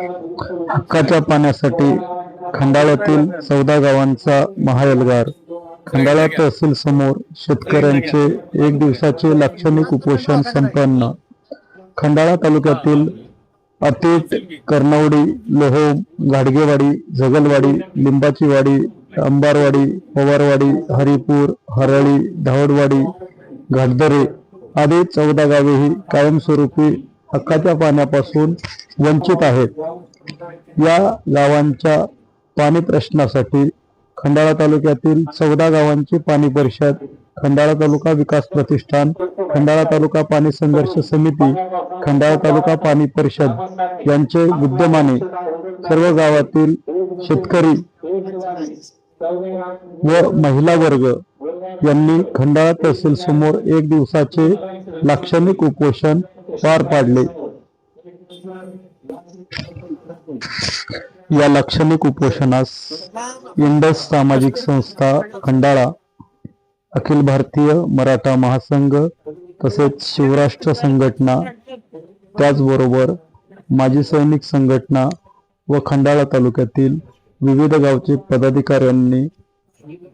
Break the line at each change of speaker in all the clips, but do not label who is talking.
हक्काच्या पाण्यासाठी खंडाळ्यातील चौदा गावांचा महाएल्गार खंडाळा तहसील समोर शेतकऱ्यांचे एक दिवसाचे लाक्षणिक उपोषण संपन्न. खंडाळा तालुक्यातील अतेट कर्णवडी लोहोम गाडगेवाडी झगलवाडी लिंबाचीवाडी अंबारवाडी पवारवाडी हरिपूर हरळी धावडवाडी घाटदरे आदी चौदा गावे ही कायमस्वरूपी हक्काच्या पाण्यापासून वंचित आहेत. या गावांच्या पाणी प्रश्नासाठी खंडाळा तालुक्यातील चौदा गावांची पाणी परिषद खंडाळा तालुका विकास प्रतिष्ठान खंडाळा तालुका पाणी संघर्ष समिती खंडाळा तालुका पाणी परिषद यांचे विद्यमाने सर्व गावातील शेतकरी व महिला वर्ग यांनी खंडाळा तहसील समोर एक दिवसाचे लाक्षणिक उपोषण पार पाडले. या लाक्षणिक उपोषणास इंडस सामाजिक संस्था खंडाळा अखिल भारतीय मराठा महासंघ तसेच शिवराष्ट्र संघटना त्याचबरोबर माजी सैनिक संघटना व खंडाळा तालुक्यातील विविध गावचे पदाधिकाऱ्यांनी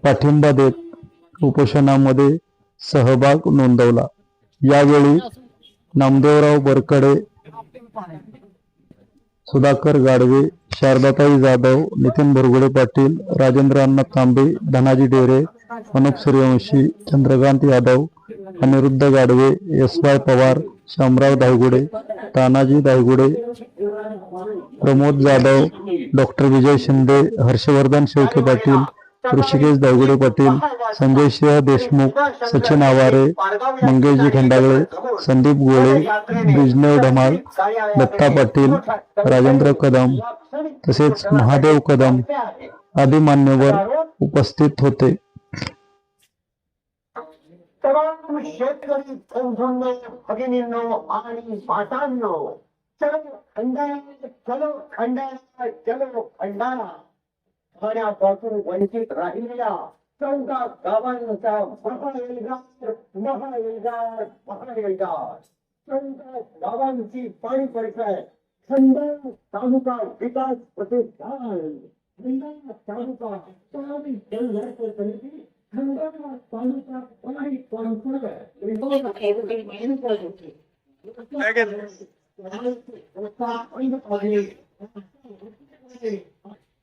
पाठिंबा देत उपोषणामध्ये सहभाग नोंदवला. यावेळी Namdevrao Barkade Sudhakar Gadve Shardatai Jadhav Nitin Bhargude Patil Rajendra Anna Tambe Dhanaji Dere Anup Suryavanshi Chandrakant Yadav Aniruddha Gadve S Y Pawar Shamrao Dhaygude Tanaji Dhaygude Pramod Jadhav doctor Vijay Shinde Harshvardhan Shelke Patil Rushikesh Dhaygude Patil Sanjay Deshmukh Sachin Aware मंगेशजी Khandagale Sandeep Gole बिजनेव ढमाळ दत्ता पाटील राजेंद्र कदम तसेच महादेव कदम आदी मान्यवर उपस्थित होते.
शेतकरी बंधूंनो भगिनींनो आणि मातांनो चलो खंडाळा चलो खंडाळा चलो खंडाळा. पाण्यापासून वंचित राहिलेल्या चौदा गावांचा महाएल्गार महाएल्गार महाएल्गार चौदा गावांची पाणी परिषद खंडाळा तालुका विकास प्रतिष्ठान. खंडाळा तालुका पाणी जलधारक समिती. खंडाळा तालुका पाणी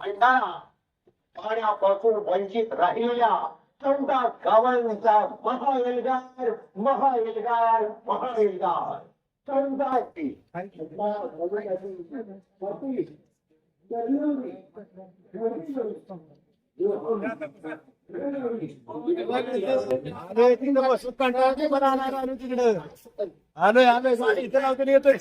खंडाळा पाण्यापासून वंचित राहिलेल्या चौदा गावांचा महाएल्गार महाएल्गार महाएल्गार चौदा
आलोय तिकडं बसून कंटाळा नाही आला आलो तिकडं आलोय आलोय गाडी इथं लावतो येतोय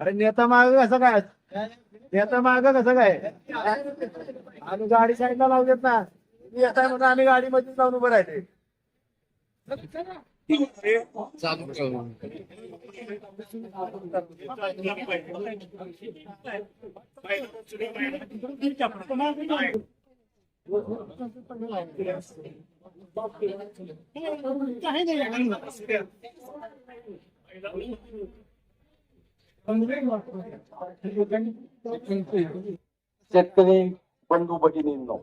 अरे नेता माग कसं काय? नेता माग कसं काय? आम्ही गाडी साईडला लावू ना नेता आहे म्हणून आम्ही गाडीमध्ये जाऊन उभं राहिले.
शेतकरी बंधू भगिनींनो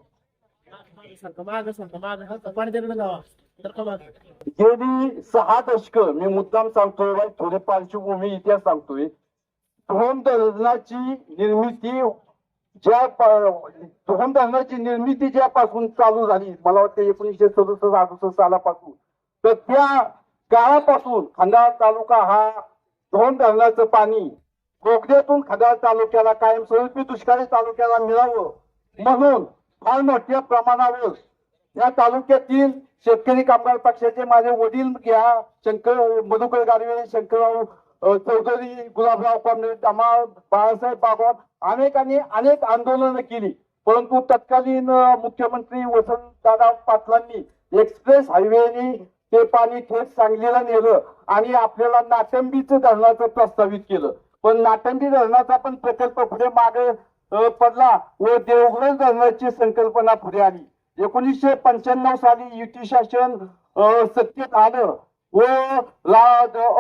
गेली सहा दशक मी मुद्दाम सांगतोय बाई, थोडे पार्श्वभूमी इतिहास सांगतोय. धोम धरणाची निर्मिती
ज्या धोम धरणाची निर्मिती ज्यापासून चालू झाली मला वाटतं एकोणीसशे सदुसष्ट अडुसष्ट सालापासून. तर त्या काळापासून खंडाळा तालुका हा धोम धरणाचं पाणी बोगद्यातून खंडाळा तालुक्याला कायमस्वरूपी दुष्काळी तालुक्याला मिळावं म्हणून फार मोठ्या प्रमाणावर. या तालुक्यातील शेतकरी कामगार पक्षाचे माझे वडील घ्या शंकर मधुकर गारवे शंकरराव चौधरी गुलाबराव कांबळे धमाळ बाळासाहेब बागवान अनेकांनी अनेक आंदोलनं केली. परंतु तत्कालीन मुख्यमंत्री वसंतदादा पाटलांनी एक्सप्रेस हायवेनी ते पाणी थेट सांगलीला नेलं आणि आपल्याला नाटंबीचं धरणाचं प्रस्तावित केलं. पण नाटंबी धरणाचा पण प्रकल्प पुढे मागे पडला व देवघर धरणाची संकल्पना पुढे आली. एकोणीसशे पंच्याण्णव साली युती शासन सत्तेत आलं व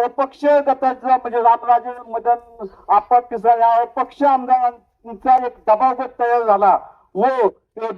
अपक्ष गटाचा म्हणजे रामराजे मदन आपा या अपक्ष आमदारांचा एक दबाव गट तयार झाला व ते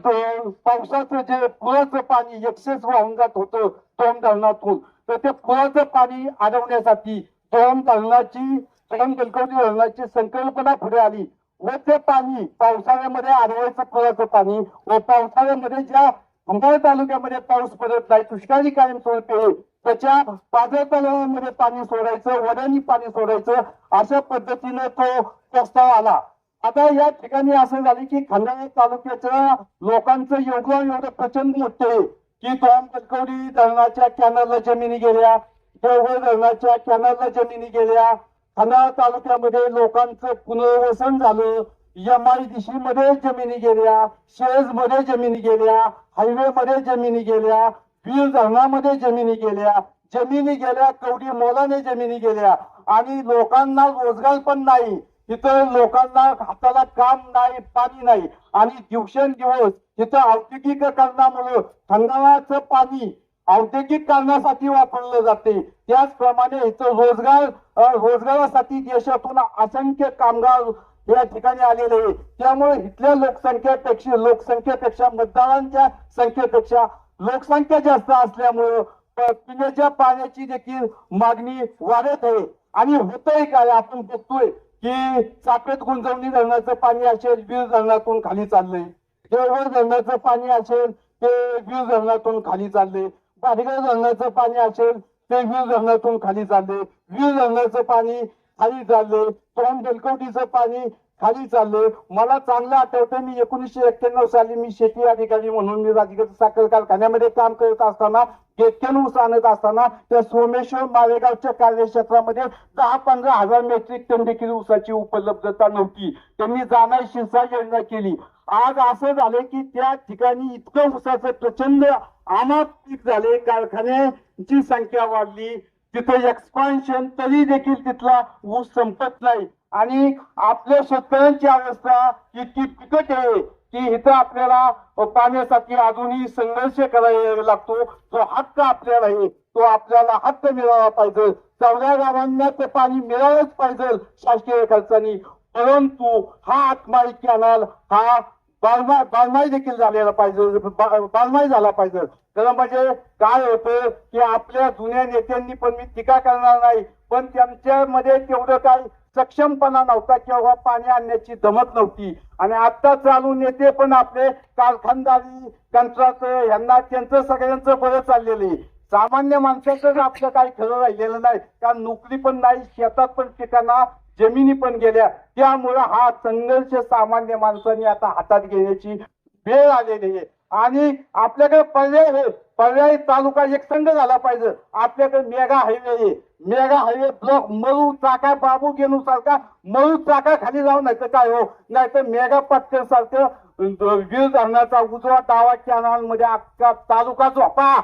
पावसाचं जे पुराचं पाणी एक्सेस वाहून जात होतं दोन धरणातून तर ते पुराचं पाणी अडवण्यासाठी दोन धरणाची दोन धरणाची संकल्पना पुढे आली. व ते पाणी पावसाळ्यामध्ये आढळायचं पुराचं पाणी व पावसाळ्यामध्ये ज्या अंबड तालुक्यामध्ये पाऊस पडत नाही दुष्काळी कायम स्वरूपी त्याच्या पाझर तलावामध्ये पाणी सोडायचं वड्यानी पाणी सोडायचं अशा पद्धतीने तो प्रस्ताव आला. आता या ठिकाणी असं झालं की खंडाळा तालुक्याच्या लोकांचं योगदान एवढं प्रचंड होते की तोम कटकवडी धरणाच्या कॅनलला जमिनी गेल्या देवगड धरणाच्या कॅनलला जमिनी गेल्या खना तालुक्यामध्ये लोकांचं पुनर्वसन झालं. एम आय डी सी मध्ये जमिनी गेल्या शेजमध्ये जमिनी गेल्या हायवे मध्ये जमिनी गेल्या वीर धरणामध्ये जमिनी गेल्या जमिनी गेल्या कवडी मोलाने जमिनी गेल्या. आणि लोकांना रोजगार पण नाही. तिथं लोकांना हाताला काम नाही पाणी नाही. आणि दिवसेंदिवस तिथं औद्योगिकरणामुळे खंडाळाचं पाणी औद्योगिक कारणासाठी वापरलं जाते त्याचप्रमाणे इथं रोजगार रोजगारासाठी देशातून असंख्य कामगार या ठिकाणी आलेले आहे त्यामुळे इथल्या लोकसंख्येपेक्षा लोकसंख्येपेक्षा मतदारांच्या संख्येपेक्षा लोकसंख्या जास्त असल्यामुळं पिण्याच्या पाण्याची देखील मागणी वाढत आहे. आणि होतंय काय? आपण बघतोय की चापेत गुंजवणी धरणाचं पाणी असेल वीर धरणातून खाली चाललंय. देवघर धरणाचं पाणी असेल ते वीर धरणातून खाली चाललंय. पाटगर रंगाचं पाणी असेल ते वीर रंगातून खाली चालले. वीर रंगाचं पाणी खाली चालले. तोंड बेलकवटीचं पाणी खाली चालले. मला चांगलं आठवतं मी एकोणीसशे एक्क्याण्णव साली मी शेती अधिकारी म्हणून मी राजगड साखर कारखान्यामध्ये काम करत असताना गेटकेन ऊस आणत असताना त्या सोमेश्वर मालेगावच्या कार्यक्षेत्रामध्ये दहा पंधरा हजार मेट्रिक टन देखील ऊसाची उपलब्धता नव्हती. त्यांनी जाणार शिरसा योजना केली. आज असं झालं की त्या ठिकाणी इतकं ऊसाचं प्रचंड आमात पीक झाले कारखान्याची संख्या वाढली तिथं एक्सपान्शन तरी देखील तिथला ऊस संपत नाही. आणि आपल्या शेतकऱ्यांची अवस्था इतकी बिकट आहे की इथं आपल्याला पाण्यासाठी अजूनही संघर्ष करायला लागतो. जो हक्क आपल्याला आहे. तो आपल्याला हक्क मिळाला पाहिजे. सगळ्या गावांना ते पाणी मिळालंच पाहिजे शासकीय खर्चानी. परंतु हा आत्माई कॅनल हा बालमाय बालमाई देखील झालेला पाहिजे बालमाई झाला पाहिजे. तर म्हणजे काय होतं की आपल्या जुन्या नेत्यांनी पण मी टीका करणार नाही पण त्यांच्यामध्ये तेवढं काय सक्षमपणा नव्हता किंवा पाणी आणण्याची दमत नव्हती. आणि आता चालू नेते पण आपले कारखानदारी कंत्राट यांना त्यांचं सगळ्यांचं बरं चाललेलं आहे. सामान्य माणसाचं आपलं काही खरं राहिलेलं नाही. कारण नोकरी पण नाही शेतात पण पिकांना जमिनी पण गेल्या. त्यामुळं हा संघर्ष सामान्य माणसांनी आता हातात घेण्याची वेळ आलेली आहे. आणि आपल्याकडे पर्याय आहे पर्यायी तालुका एक संघ झाला पाहिजे. आपल्याकडे मेगा हायवे आहे. मेगा हायवे ब्लॉक मरू चाका बाबू गेनू सारखा मरू चाका खाली जाऊ नाही तर काय हो? नाही तर मेगा पट्टर सारखं वीर धरणाचा उजवा डावा कॅनलमध्ये अख्खा तालुका झोपा.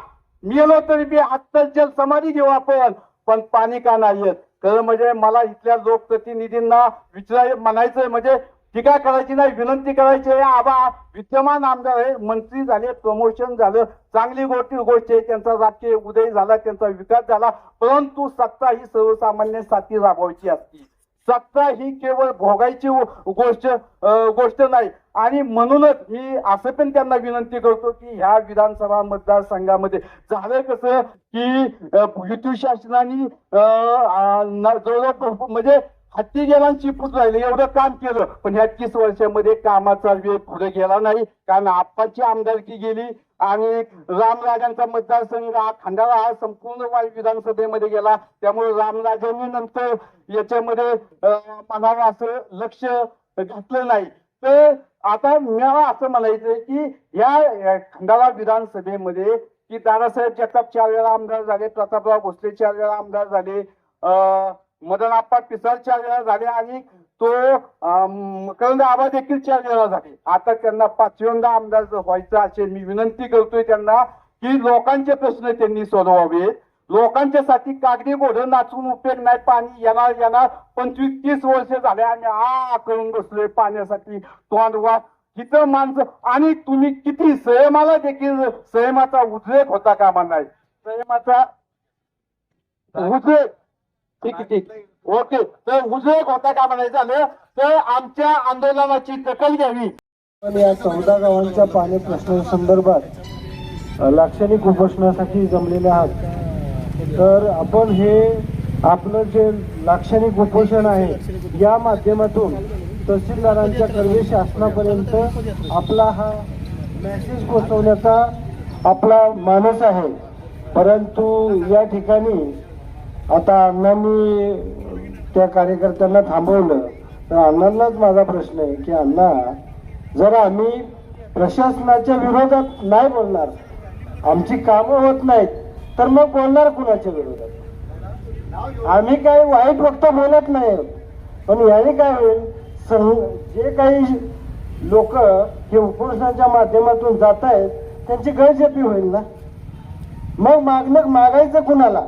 मेलो तरी बी आत्ताच्या समाधी घेऊ आपण. पण पाणी का नाही येत? खरं म्हणजे मला इथल्या लोकप्रतिनिधींना विचार म्हणायचंय म्हणजे टीका करायची नाही विनंती करायची आहे. आबा विद्यमान आमदार आहे मंत्री झाले प्रमोशन झालं चांगली गोष्टी गोष्ट आहे. त्यांचा राजकीय उदय झाला त्यांचा विकास झाला. परंतु सत्ता ही सर्वसामान्यांसाठी राबवायची असते. सत्ता ही केवळ भोगायची गोष्ट गोष्ट नाही. आणि म्हणूनच मी असं पण त्यांना विनंती करतो की ह्या विधानसभा मतदारसंघामध्ये झालं कसं की युती शासनाने अं, जवळजवळ म्हणजे हत्ती गेला आणि राहिले. एवढं काम केलं. पण ह्या तीस वर्षामध्ये कामाचा वेग पुढे गेला नाही. कारण आप्पाची आमदारकी गेली आणि रामराजांचा मतदारसंघ हा खंडाळा हा संपूर्ण वाई विधानसभेमध्ये गेला. त्यामुळे रामराजांनी नंतर याच्यामध्ये अं, म्हणावं असं लक्ष घातलं नाही. तर आता मला असं म्हणायचंय की या या खंडाळा विधानसभेमध्ये की दादासाहेब जगताप चार वेळा आमदार झाले प्रतापराव भोसले चार वेळा आमदार झाले अं, मदन आप्पा पिसाळ चार वेळा झाले आणि तो अं, मकरंद आबा देखील चार वेळा झाले. आता त्यांना पाचव्यांदा आमदार जर व्हायचं असेल मी विनंती करतोय त्यांना की लोकांचे प्रश्न त्यांनी सोडवावेत लोकांच्यासाठी कागदी घोडं नाचून उपयोग नाही पाणी येणार येणार. पंचवीस तीस वर्ष झाले आम्ही आ करून बसलोय पाण्यासाठी. तोंडवा इथं माणसं आणि तुम्ही किती संयमाला देखील संयमाचा उद्रेक होता कामा नाही. संयमाचा उद्रेक. ठीक आहे ठीक. ओके. तर उद्रेक होता कामा नाही झालं तर आमच्या आंदोलनाची दखल घ्यावी.
पण या चौदा गावांच्या पाणी प्रश्नासंदर्भात अ, लाक्षणिक उपोषणासाठी जमलेले आहात. तर आपण हे आपलं जे लाक्षणिक उपोषण आहे या माध्यमातून तहसीलदारांच्या कर्वे शासनापर्यंत आपला हा मेसेज पोहोचवण्याचा आपला मानस आहे. परंतु या ठिकाणी आता अण्णांनी त्या कार्यकर्त्यांना थांबवलं. तर अण्णांनाच माझा प्रश्न आहे की अण्णा जर आम्ही प्रशासनाच्या विरोधात नाही बोलणार आमची कामं होत नाहीत तर मग बोलणार कुणाच्या विरोधात? आम्ही काही वाईट वक्त बोलत नाही पण याने काय होईल? सं- जे काही लोक हे उपोषणाच्या माध्यमातून जात आहेत त्यांची गळजेपी होईल ना? मग मागणं मागायचं कुणाला?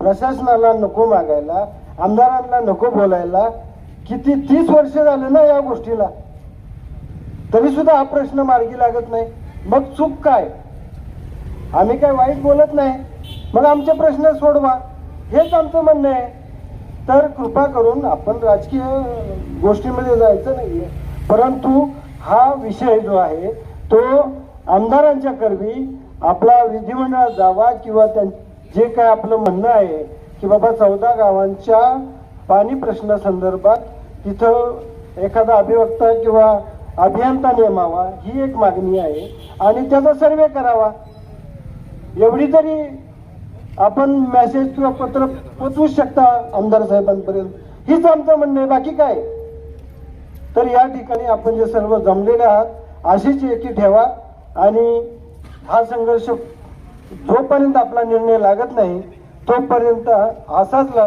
प्रशासनाला नको मागायला आमदारांना नको बोलायला किती तीस वर्ष झाले ना या गोष्टीला? तरी सुद्धा हा प्रश्न मार्गी लागत नाही. मग चूक काय? आम्ही काय वाईट बोलत नाही? मग आमचे प्रश्न सोडवा. हेच आमचं म्हणणं आहे. तर कृपा करून आपण राजकीय गोष्टीमध्ये जायचं नाहीये. परंतु हा विषय जो आहे तो आमदारांच्या करवी आपला विधिमंडळात जावा किंवा त्यां जे काय आपलं म्हणणं आहे की बाबा चौदा गावांच्या पाणी प्रश्नासंदर्भात तिथं एखादा अभिवक्ता किंवा अभियंता नेमावा ही एक मागणी आहे आणि त्याचा सर्वे करावा. एवढी तरी आपण मेसेज किंवा पत्र पोचवू शकता आमदार साहेबांपर्यंत. हीच आमचं म्हणणं आहे. बाकी काय? तर या ठिकाणी आपण जे सर्व जमलेले आहात अशीच एकी ठेवा आणि हा संघर्ष जोपर्यंत आपला निर्णय लागत नाही तोपर्यंत असाच लढा